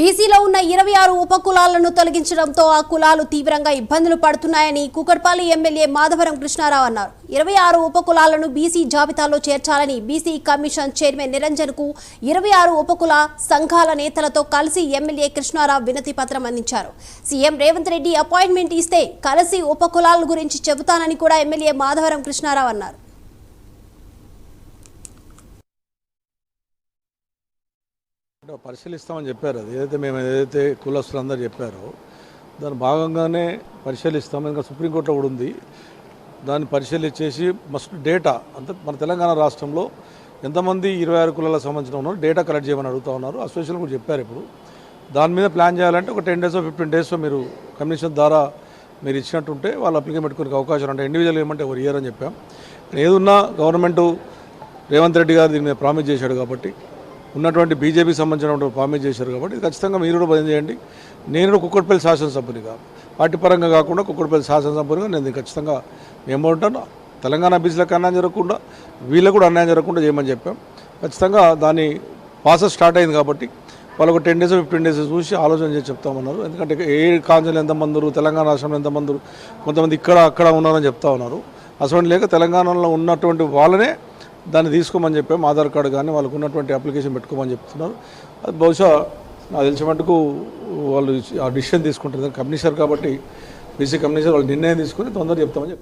బీసీలో ఉన్న ఇరవై ఆరు ఉపకులాలను తొలగించడంతో ఆ కులాలు తీవ్రంగా ఇబ్బందులు పడుతున్నాయని కుకట్పాలి ఎమ్మెల్యే మాధవరం కృష్ణారావు అన్నారు. ఇరవై ఆరు ఉపకులాలను బీసీ జాబితాలో చేర్చాలని బీసీ కమిషన్ చైర్మన్ నిరంజన్కు ఇరవై ఆరు ఉపకుల సంఘాల నేతలతో కలిసి ఎమ్మెల్యే కృష్ణారావు వినతి పత్రం అందించారు. సీఎం రేవంత్ రెడ్డి అపాయింట్మెంట్ ఇస్తే కలిసి ఉపకులాల గురించి చెబుతానని కూడా ఎమ్మెల్యే మాధవరం కృష్ణారావు అన్నారు. అంటే పరిశీలిస్తామని చెప్పారు అది. ఏదైతే మేము ఏదైతే కులస్తులందరూ చెప్పారో దాని భాగంగానే పరిశీలిస్తాం. ఇంకా సుప్రీంకోర్టులో కూడా ఉంది. దాన్ని పరిశీలించేసి మస్ట్ డేటా అంటే మన తెలంగాణ రాష్ట్రంలో ఎంతమంది ఇరవై ఆరు కులాలకు సంబంధించిన ఉన్నారు డేటా కలెక్ట్ చేయమని అడుగుతా ఉన్నారు. అసోసియేషన్ కూడా చెప్పారు ఇప్పుడు. దాని మీద ప్లాన్ చేయాలంటే ఒక టెన్ డేస్ ఫిఫ్టీన్ డేస్ మీరు కమిషన్ ద్వారా మీరు ఇచ్చినట్టుంటే వాళ్ళు అప్లికేషన్ పెట్టుకునే అవకాశం ఉంటాయి ఇండివిజువల్ ఏమంటే ఒక ఇయర్ అని చెప్పాం. ఏదున్నా గవర్నమెంట్ రేవంత్ రెడ్డి గారు దీని మీద ప్రామిస్ చేశాడు కాబట్టి ఉన్నటువంటి బీజేపీకి సంబంధించినటువంటి ప్రామిస్ చేశారు కాబట్టి ఇది ఖచ్చితంగా మీరు కూడా పని చేయండి. నేను కూడా కుక్కడపల్లి శాసనసభ్యునిగా పార్టీ పరంగా కాకుండా కుక్కడపల్లి శాసనసభ్యునిగా నేను ఖచ్చితంగా మేము ఉంటాను తెలంగాణ బీసీలకు అన్యాయం జరగకుండా వీళ్ళకు కూడా అన్యాయం జరగకుండా చేయమని చెప్పాం. ఖచ్చితంగా దాని ప్రాసెస్ స్టార్ట్ అయింది కాబట్టి వాళ్ళు ఒక టెన్ డేస్ ఫిఫ్టీన్ డేస్ చూసి ఆలోచన చేసి చెప్తామన్నారు. ఎందుకంటే ఏ కాంచెలు ఎంతమంది ఉన్నారు, తెలంగాణ రాష్ట్రంలో ఎంతమంది కొంతమంది ఇక్కడ అక్కడ ఉన్నారని చెప్తా ఉన్నారు. అసలు లేక తెలంగాణలో ఉన్నటువంటి వాళ్ళనే దాన్ని తీసుకోమని చెప్పాము ఆధార్ కార్డు కానీ వాళ్ళకు ఉన్నటువంటి అప్లికేషన్ పెట్టుకోమని చెప్తున్నారు. అది బహుశా నాకు తెలిసిన మటుకు వాళ్ళు ఆ డిసిషన్ తీసుకుంటారు. కమిషనర్ కాబట్టి బీసీ కమిషనర్ వాళ్ళు నిర్ణయం తీసుకుని తొందరగా చెప్తామని చెప్పారు